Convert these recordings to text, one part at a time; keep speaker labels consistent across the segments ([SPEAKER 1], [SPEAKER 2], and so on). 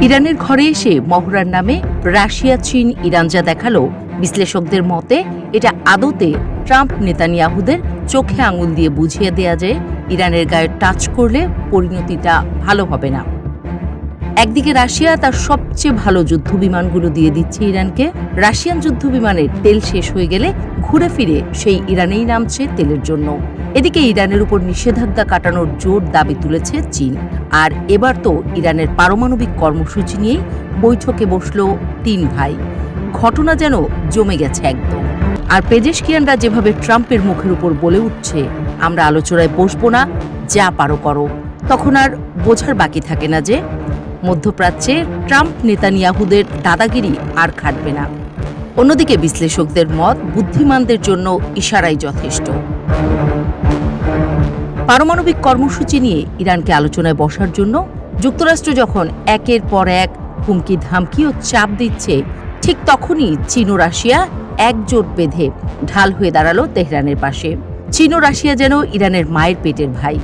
[SPEAKER 1] ইরানের ঘরে এসে মহড়ার নামে রাশিয়া, চীন, ইরান যা দেখাল, বিশ্লেষকদের মতে এটা আদতে ট্রাম্প, নেতানিয়াহুদের চোখে আঙুল দিয়ে বুঝিয়ে দেয়া যে ইরানের গায়ে টাচ করলে পরিণতিটা ভালো হবে না। একদিকে রাশিয়া তার সবচেয়ে ভালো যুদ্ধ বিমানগুলো দিয়ে দিচ্ছে ইরানকে। রাশিয়ান যুদ্ধ বিমানের তেল শেষ হয়ে গেলে ঘুরে ফিরে সেই ইরানেই নামছে তেলের জন্য। এদিকে ইরানের উপর নিষেধাজ্ঞা কাটানোর জোর দাবি তুলেছে চীন। আর এবার তো ইরানের পারমাণবিক কর্মসূচি নিয়েই বৈঠকে বসল তিন ভাই। ঘটনা যেন জমে গেছে একদম। আর পেজেশকিয়ানরা যেভাবে ট্রাম্পের মুখের উপর বলে উঠছে, আমরা আলোচনায় বসবো না, যা পারো করো। তখন আর বোঝার বাকি থাকে না যে, মধ্যপ্রাচ্যে ট্রাম্প, নেতানিয়াহুদের দাদাগিরি আর খাটবে না। অন্যদিকে বিশ্লেষকদের মত বুদ্ধিমানদের জন্য ইশারাই যথেষ্ট। পারমাণবিক কর্মসূচি নিয়ে ইরানকে আলোচনায় বসার জন্য যুক্তরাষ্ট্র যখন একের পর এক হুমকি ধামকি ও চাপ দিচ্ছে, ঠিক তখনই চীন ও রাশিয়া একজোট বেঁধে ঢাল হয়ে দাঁড়াল তেহরানের পাশে। চীন ও রাশিয়া যেন ইরানের মায়ের পেটের ভাই।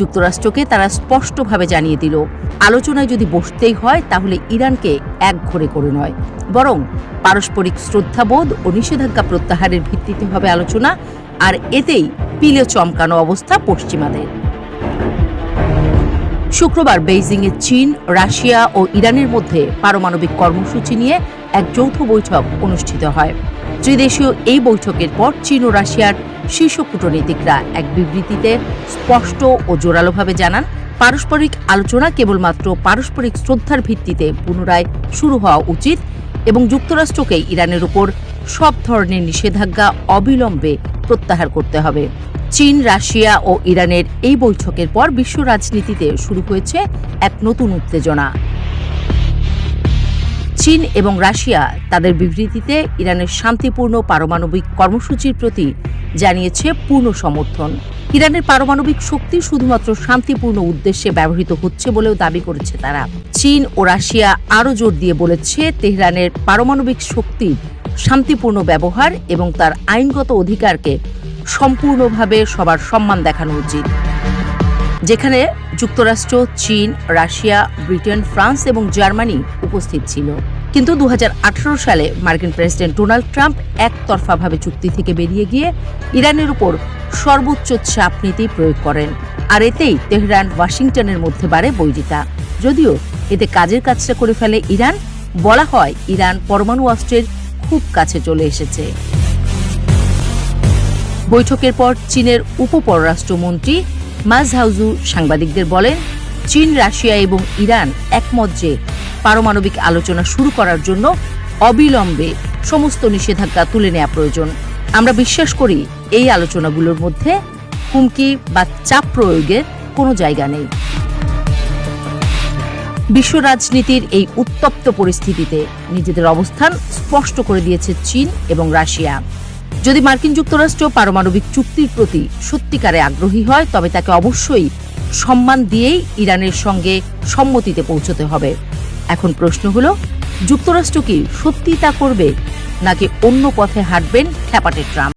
[SPEAKER 1] যুক্তরাষ্ট্রকে তারা স্পষ্টভাবে জানিয়ে দিল, আলোচনায় যদি বসতেই হয় তাহলে ইরানকে এক ঘরে করে নয়। বরং পারস্পরিক শ্রদ্ধাবোধ ও নিষেধাজ্ঞা প্রত্যাহারের ভিত্তিতে হবে আলোচনা, আর এতেই পিলে চমকানো অবস্থা পশ্চিমাদের। শুক্রবার বেইজিংয়ে চীন, রাশিয়া ও ইরানের মধ্যে পারমাণবিক কর্মসূচি নিয়ে এক যৌথ বৈঠক অনুষ্ঠিত হয়। ত্রিদেশীয় এই বৈঠকের পর চীন ও রাশিয়ার শীর্ষ কূটনীতিকরা এক বিবৃতিতে স্পষ্ট ও জোরালোভাবে জানান, পারস্পরিক আলোচনা কেবলমাত্র পারস্পরিক শ্রদ্ধার ভিত্তিতে পুনরায় শুরু হওয়া উচিত এবং যুক্তরাষ্ট্রকে ইরানের উপর সব ধরনের নিষেধাজ্ঞা অবিলম্বে প্রত্যাহার করতে হবে। চীন, রাশিয়া ও ইরানের এই বৈঠকের পর বিশ্ব রাজনীতিতে শুরু হয়েছে এক নতুন উত্তেজনা। চীন এবং রাশিয়া তাদের বিবৃতিতে ইরানের শান্তিপূর্ণ পারমাণবিক কর্মসূচির প্রতি জানিয়েছে পূর্ণ সমর্থন। ইরানের পারমাণবিক শক্তি শুধুমাত্র শান্তিপূর্ণ উদ্দেশ্যে ব্যবহৃত হচ্ছে বলেও দাবি করেছে তারা। চীন ও রাশিয়া আরও জোর দিয়ে বলেছে তেহরানের পারমাণবিক শক্তির শান্তিপূর্ণ ব্যবহার এবং তার আইনগত অধিকারকে সম্পূর্ণভাবে সবার সম্মান দেখানো উচিত। যেখানে যুক্তরাষ্ট্র, চীন, রাশিয়া, ব্রিটেন, ফ্রান্স এবং জার্মানি উপস্থিত ছিল। কিন্তু দুহাজার আঠারো সালে মার্কিন প্রেসিডেন্ট ডোনাল্ড ট্রাম্প একতরফাভাবে চুক্তি থেকে বেরিয়ে গিয়ে ইরানের উপর সর্বোচ্চ চাপ নীতি প্রয়োগ করেন। আর এতেই তেহরান ওয়াশিংটনের মধ্যে বাড়ে বৈরিতা। যদিও এতে কাজের কাজটা করে ফেলে ইরান, বলা হয় ইরান পরমাণু অস্ত্রের খুব কাছে চলে এসেছে। বৈঠকের পর চীনের উপপররাষ্ট্রমন্ত্রী মাজহাউজু সাংবাদিকদের বলেন, চীন, রাশিয়া এবং ইরান একমত যে পারমাণবিক আলোচনা শুরু করার জন্য অবিলম্বে সমস্ত নিষেধাজ্ঞা তুলে নেওয়া প্রয়োজন। আমরা বিশ্বাস করি এই আলোচনাগুলোর মধ্যে হুমকি বা চাপ প্রয়োগের কোনো জায়গা নেই। বিশ্ব রাজনীতির এই উত্তপ্ত পরিস্থিতিতে নিজেদের অবস্থান স্পষ্ট করে দিয়েছে চীন এবং রাশিয়া। যদি মার্কিন যুক্তরাষ্ট্র পারমাণবিক চুক্তির প্রতি সত্যিকারে আগ্রহী হয়, তবে তাকে অবশ্যই সম্মান দিয়েই ইরানের সঙ্গে সম্মতিতে পৌঁছতে হবে। এখন প্রশ্ন হলো, যুক্তরাষ্ট্র কি সত্যি তা করবে, নাকি অন্য পথে হাঁটবেন খ্যাপাটে ট্রাম্প?